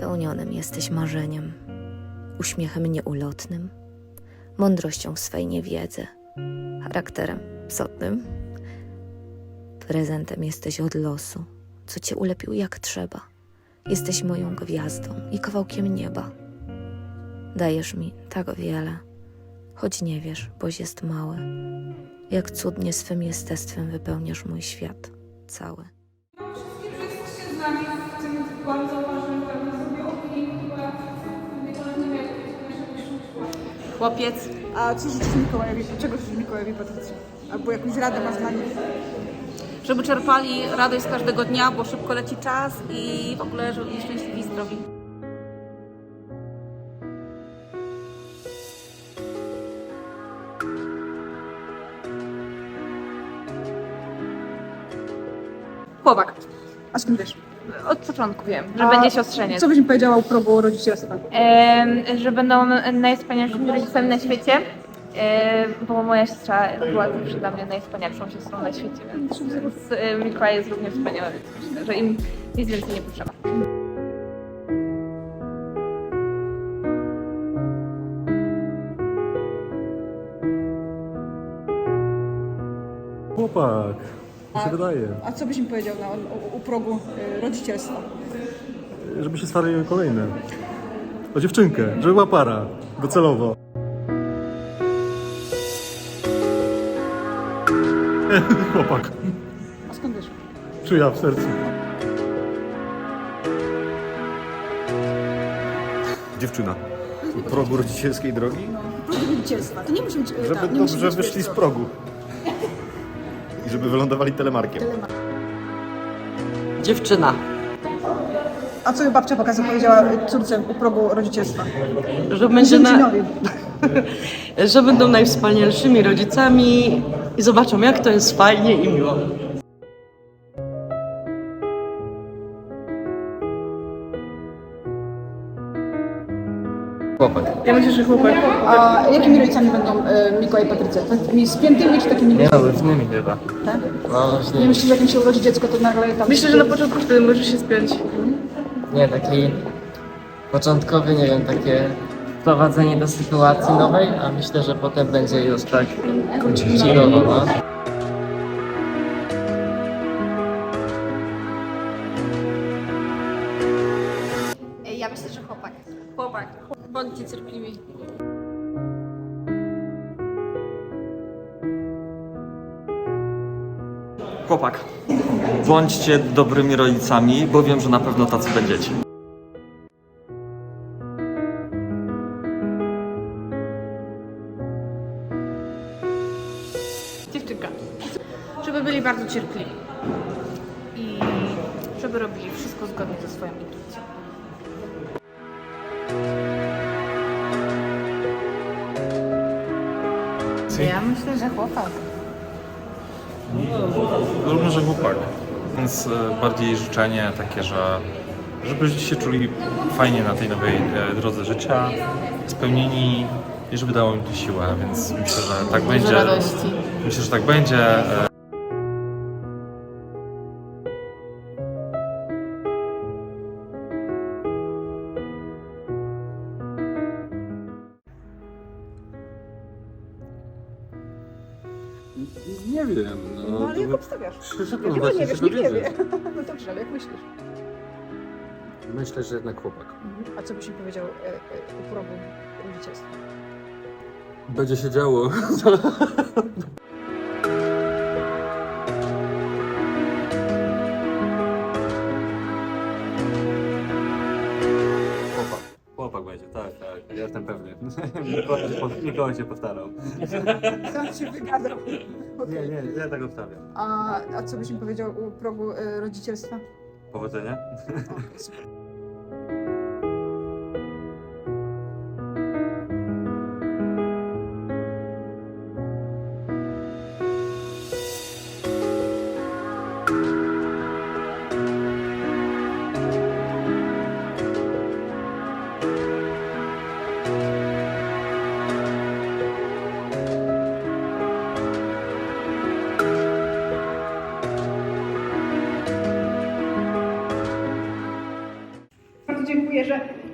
Pełnionym jesteś marzeniem, uśmiechem nieulotnym, mądrością w swej niewiedzy, charakterem psotnym. Prezentem jesteś od losu, co cię ulepił jak trzeba. Jesteś moją gwiazdą i kawałkiem nieba. Dajesz mi tak wiele, choć nie wiesz, boś jest mały. Jak cudnie swym jestestwem wypełniasz mój świat cały. jesteście z nami w tym Chłopiec. A co życzysz Mikołajowi? Czego życzysz Mikołajowi Patrycji? Albo jakąś radę masz dla nich? Żeby czerpali radość z każdego dnia, bo szybko leci czas i w ogóle, żeby byli szczęśliwi i zdrowi. Chłopak. A skąd wiesz? Od początku wiem, że A będzie siostrzeniec. Co byś mi powiedziała o progu rodzicielstwa? Em, że będą najwspanialszymi rodzicami na świecie, em, bo moja siostra była zawsze dla mnie najwspanialszą siostrą na świecie, więc, więc em, Mikołaj jest równie wspaniały, więc myślę, że im nic więcej nie potrzeba. Chłopak, mi się wydaje, A co byś mi powiedział na, o, u progu y, rodzicielstwa? żeby się starały kolejne. O dziewczynkę, żeby była para, docelowo. Chłopak, A skąd wiesz? czuja w sercu. Dziewczyna. U progu rodzicielskiej drogi? Progu rodzicielstwa. To nie musi być... y, Żeby ta, nie musi dobrze być, wyszli z co, progu. I żeby wylądowali telemarkiem. Dziewczyna, A co babcia pokazała, powiedziała córce u progu rodzicielstwa? że, będzie na, że będą najwspanialszymi rodzicami i zobaczą, jak to jest fajnie i miło. Ja myślę, że chłopak. A jakimi rodzicami będą y, Mikołaj i Patrycja? Takimi spiętymi czy takimi... Nie no, różnymi chyba. Tak? No Nie różnymi. myślisz, że jak mi się urodzi dziecko, to nagle tam... Myślę, że na początku wtedy może się spiąć. Nie, taki początkowy, nie wiem, takie wprowadzenie do sytuacji nowej, a myślę, że potem będzie już tak chillowo, no. Ja myślę, że chłopak. Chłopak. Bądźcie cierpliwi. Chłopak, bądźcie dobrymi rodzicami, bo wiem, że na pewno tacy będziecie. Dziewczynka. Żeby byli bardzo cierpliwi. I żeby robili wszystko zgodnie ze swoją intuicją. Ja myślę, że chłopak. No, może chłopak. Więc e, bardziej życzenie takie, że żeby się czuli fajnie na tej nowej e, drodze życia, spełnieni i żeby dało im to siłę, więc myślę, że tak będzie. radości. Myślę, że tak będzie. e, Nie wiem, no. No ale jak obstawiasz? Przyszedłem właśnie nie wiesz, się nikt nie dowiedzieć. wie. No dobrze, ale jak myślisz? Myślę, że jednak chłopak. A co byś mi powiedział e, e, u progu rodzicielstwa? Będzie się działo. Ja jestem pewny. Mikołaj się, po- Mikołaj się postarał. Sam się wygadał. Nie, nie, ja tak obstawiam. A, a co byś mi powiedział u progu e, rodzicielstwa? Powodzenia. O, super.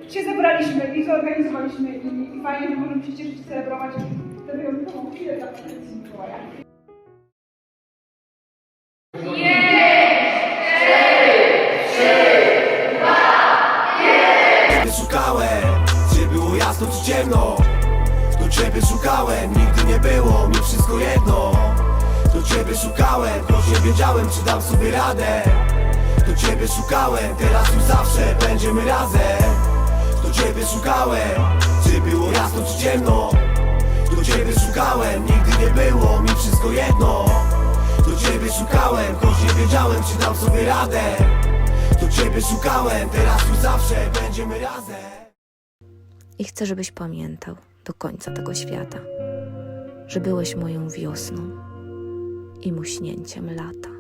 się zebraliśmy i zorganizowaliśmy i, i fajnie, że możemy się cieszyć i celebrować tę wyjątkową chwilę dla tradycji Mikołaja. Szukałem, czy było jasno czy ciemno. Do ciebie szukałem, nigdy nie było mi wszystko jedno. Do ciebie szukałem, choć nie wiedziałem czy dam sobie radę Do ciebie szukałem, teraz już zawsze będziemy razem. Do ciebie szukałem, czy było jasno czy ciemno. Do ciebie szukałem, nigdy nie było mi wszystko jedno. Do ciebie szukałem, choć nie wiedziałem czy dam sobie radę. Do ciebie szukałem, teraz już zawsze będziemy razem. I chcę, żebyś pamiętał do końca tego świata, że byłeś moją wiosną i muśnięciem lata.